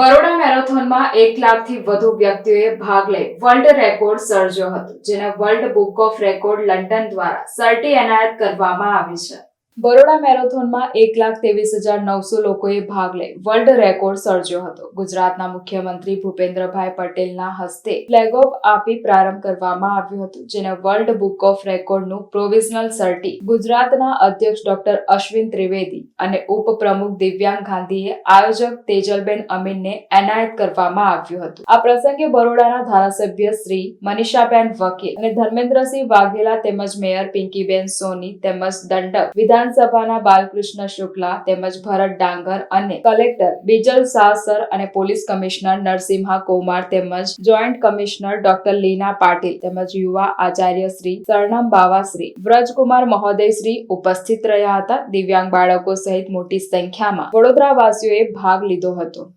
બરોડા મેરેથોનમાં એક લાખથી વધુ વ્યક્તિઓએ ભાગ લઈ વર્લ્ડ રેકોર્ડ સર્જ્યો હતો, જેને world book of record London દ્વારા સર્ટી એનાયત કરવામાં આવી છે. બરોડા મેરેથોનમાં એક લાખ ત્રેવીસ હજાર નવસો લોકોએ ભાગ લઈ વર્લ્ડ રેકોર્ડ સર્જ્યો હતો. ગુજરાતના મુખ્યમંત્રી ભૂપેન્દ્રભાઈ પટેલના હસ્તે ફ્લેગ ઓફ આપી પ્રારંભ કરવામાં આવ્યું હતું, જેને વર્લ્ડ બુક ઓફ રેકોર્ડનું પ્રોવિઝનલ સર્ટી ગુજરાતના અધ્યક્ષ ડોક્ટર અશ્વિન ત્રિવેદી અને ઉપપ્રમુખ દિવ્યાંગ ગાંધીએ આયોજક તેજલબેન અમીનને એનાયત કરવામાં આવ્યું હતું. આ પ્રસંગે બરોડાના ધારાસભ્ય શ્રી મનીષાબેન વકીલ અને ધર્મેન્દ્રસિંહ વાઘેલા તેમજ મેયર પિંકીબેન સોની તેમજ દંડક વિધાનસભાના બાલકૃષ્ણ શુક્લા તેમજ ભરત ડાંગર અને કલેક્ટર બિજલ શાહ અને પોલીસ કમિશનર નરસિંહા કુમાર તેમજ joint commissioner doctor Leena Patil તેમજ યુવા આચાર્ય શ્રી સરનામ બાવાશ્રી વ્રજકુમાર મહોદય શ્રી ઉપસ્થિત રહ્યા હતા. દિવ્યાંગ બાળકો સહિત મોટી સંખ્યામાં વડોદરાવાસીઓએ ભાગ લીધો હતો.